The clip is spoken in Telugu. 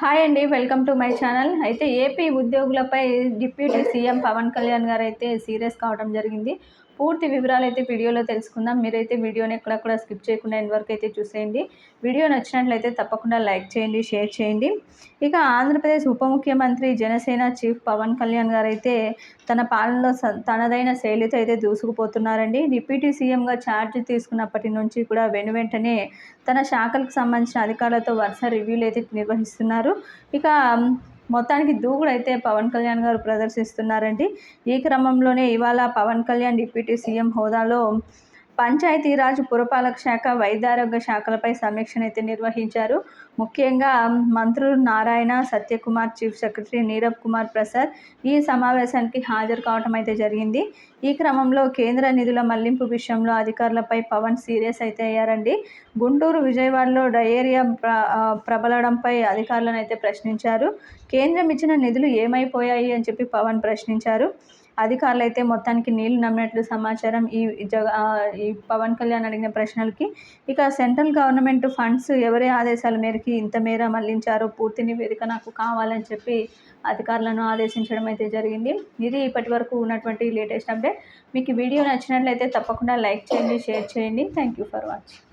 హాయ్ అండి వెల్కమ్ టు మై ఛానల్. అయితే ఏపీ ఉద్యోగులపై డిప్యూటీ సీఎం పవన్ కళ్యాణ్ గారు అయితే సీరియస్ కావడం జరిగింది. పూర్తి వివరాలు అయితే వీడియోలో తెలుసుకుందాం. మీరైతే వీడియోని ఎక్కడ కూడా స్కిప్ చేయకుండా ఎండ్ వరకు అయితే చూసేయండి. వీడియో నచ్చినట్లయితే తప్పకుండా లైక్ చేయండి షేర్ చేయండి. ఇక ఆంధ్రప్రదేశ్ ఉప ముఖ్యమంత్రి జనసేన చీఫ్ పవన్ కళ్యాణ్ గారు అయితే తన పాలనలో తనదైన శైలితో అయితే దూసుకుపోతున్నారండి. డిప్యూటీ సీఎంగా ఛార్జ్ తీసుకున్నప్పటి నుంచి కూడా వెను వెంటనే తన శాఖలకు సంబంధించిన అధికారులతో వరుస రివ్యూలు అయితే నిర్వహిస్తున్నారు. ఇక మొత్తానికి దూకుడు అయితే పవన్ కళ్యాణ్ గారు ప్రదర్శిస్తున్నారండి. ఈ క్రమంలోనే ఇవాళ పవన్ కళ్యాణ్ డిప్యూటీ సీఎం హోదాలో పంచాయతీరాజ్ పురపాలక శాఖ వైద్యారోగ్య శాఖలపై సమీక్షనైతే నిర్వహించారు. ముఖ్యంగా మంత్రులు నారాయణ సత్యకుమార్ చీఫ్ సెక్రటరీ నీరబ్ కుమార్ ప్రసాద్ ఈ సమావేశానికి హాజరు కావటం అయితే జరిగింది. ఈ క్రమంలో కేంద్ర నిధుల మళ్ళింపు విషయంలో అధికారులపై పవన్ సీరియస్ అయితే అయ్యారండి. గుంటూరు విజయవాడలో డయేరియా ప్ర ప్రబలడంపై అధికారులను అయితే ప్రశ్నించారు. కేంద్రం ఇచ్చిన నిధులు ఏమైపోయాయి అని చెప్పి పవన్ ప్రశ్నించారు. అధికారులు అయితే మొత్తానికి నీళ్ళు నమ్మినట్లు సమాచారం ఈ జగ ఈ పవన్ కళ్యాణ్ అడిగిన ప్రశ్నలకి. ఇక సెంట్రల్ గవర్నమెంట్ ఫండ్స్ ఎవరి ఆదేశాల మేరకు ఇంత మేర మళ్ళించారో పూర్తి నివేదిక నాకు కావాలని చెప్పి అధికారులను ఆదేశించడం అయితే జరిగింది. ఇది ఇప్పటి వరకు ఉన్నటువంటి లేటెస్ట్ అప్డేట్. మీకు వీడియో నచ్చినట్లయితే తప్పకుండా లైక్ చేయండి షేర్ చేయండి. Thank you for watching.